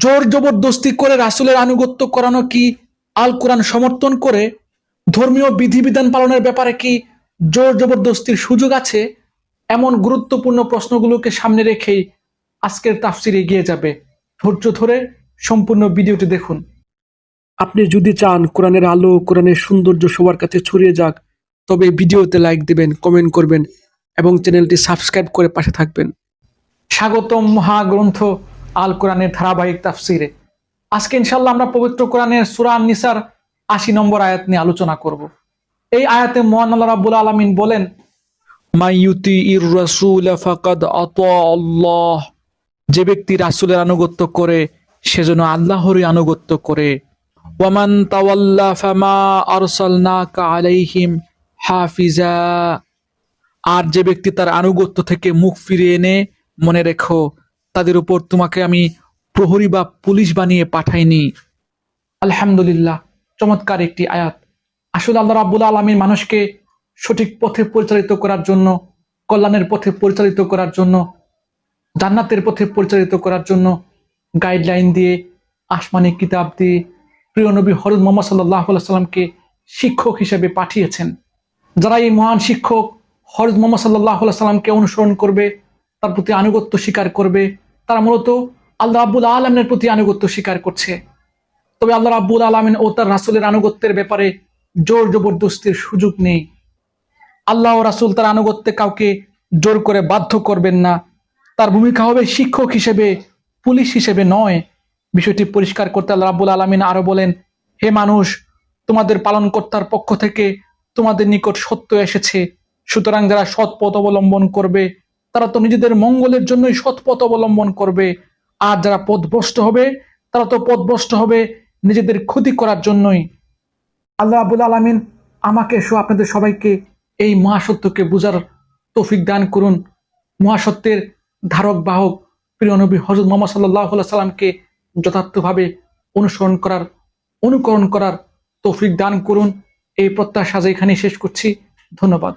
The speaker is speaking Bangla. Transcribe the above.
জোর জবরদস্তি করে রাসুলের আনুগত্য করানো কি আল কোরআন সমর্থন করে? ধর্মীয় বিধিবিধান পালনের ব্যাপারে কি জোর জবরদস্তির সুযোগ আছে? এমন গুরুত্বপূর্ণ প্রশ্নগুলোকে সামনে রেখেই আজকের তাফসির এগিয়ে যাবে। ধৈর্য ধরে সম্পূর্ণ ভিডিওটি দেখুন। আপনি যদি চান কোরআনের আলো, কোরআনের সৌন্দর্য সবার কাছে ছড়িয়ে যাক, তবে ভিডিওতে লাইক দিবেন কমেন্ট করবেন এবং চ্যানেলটি সাবস্ক্রাইব করে পাশে থাকবেন। স্বাগতম মহাগ্রন্থ আল কোরআনের ধারাবাহিক তাফসিরে। আজকে ইনশাল্লাহ আমরা পবিত্র কোরআনের সুরান নিসার আশি নম্বর আয়াত নিয়ে আলোচনা করব। এই আয়াতে মহান আল্লাহ রাব্বুল আলামিন বলেন যে ব্যক্তি রাসুলের আনুগত্য করে সেজন্য আল্লাহরই আনুগত্য করে। ওয়ামান তাওয়াল্লা ফামা আরসালনাকা আলাইহিম হাফিজা। আর যে ব্যক্তি তার আনুগত্য থেকে মুখ ফিরিয়ে এনে, মনে রেখো তাদের উপর তোমাকে আমি প্রহরী বা পুলিশ বানিয়ে পাঠাইনি। আলহামদুলিল্লাহ, চমৎকার একটি আয়াত। আসলে আল্লাহ রাব্বুল আলমীর মানুষকে সঠিক পথে পরিচালিত করার জন্য, কল্যাণের পথে পরিচালিত করার জন্য, জান্নাতের পথে পরিচালিত করার জন্য গাইডলাইন দিয়ে, আসমানি কিতাব দিয়ে প্রিয় নবী হরদ মোহাম্মদ সাল্লাহ সাল্লামকে শিক্ষক হিসেবে পাঠিয়েছেন। যারা এই মহান শিক্ষক হরদ মোহাম্মদ সাল্লাহ সাল্লামকে অনুসরণ করবে, তার প্রতি আনুগত্য স্বীকার করবে তারা মূলত আল্লাহ রাব্বুল আলমের প্রতি আনুগত্য স্বীকার করছে। তবে আল্লাহ রাব্বুল আলমিন ও তার রাসুলের আনুগত্যের ব্যাপারে জোর জবরদস্তির সুযোগ নেই। আল্লাহ রাসুল তার আনুগত্যে কাউকে জোর করে বাধ্য করবেন না। তার ভূমিকা হবে শিক্ষক হিসেবে, পুলিশ হিসেবে নয়। বিষয়টি পরিষ্কার করতে আল্লাহ রাব্বুল আলমিন আরও বলেন, হে মানুষ, তোমাদের পালনকর্তার পক্ষ থেকে তোমাদের নিকট সত্য এসেছে। সুতরাং যারা সৎ পথ অবলম্বন করবে তারা তো নিজেদের মঙ্গলের জন্যই সৎ পথ অবলম্বন করবে। আর যারা পথভ্রষ্ট হবে, তারা তো পথভ্রষ্ট হবে নিজেদের ক্ষতি করার জন্যই। আল্লাহ আবুল আলমিন আমাকে সহ আপনাদের সবাইকে এই মহাসত্যকে বুঝার তৌফিক দান করুন। মহাসত্যের ধারক, বাহক, প্রিয় নবী হজরত মোহাম্মদ সাল্লাহ সাল্লামকে যথার্থভাবে অনুসরণ করার, অনুকরণ করার তৌফিক দান করুন। এই প্রত্যাশা এখানে শেষ করছি। ধন্যবাদ।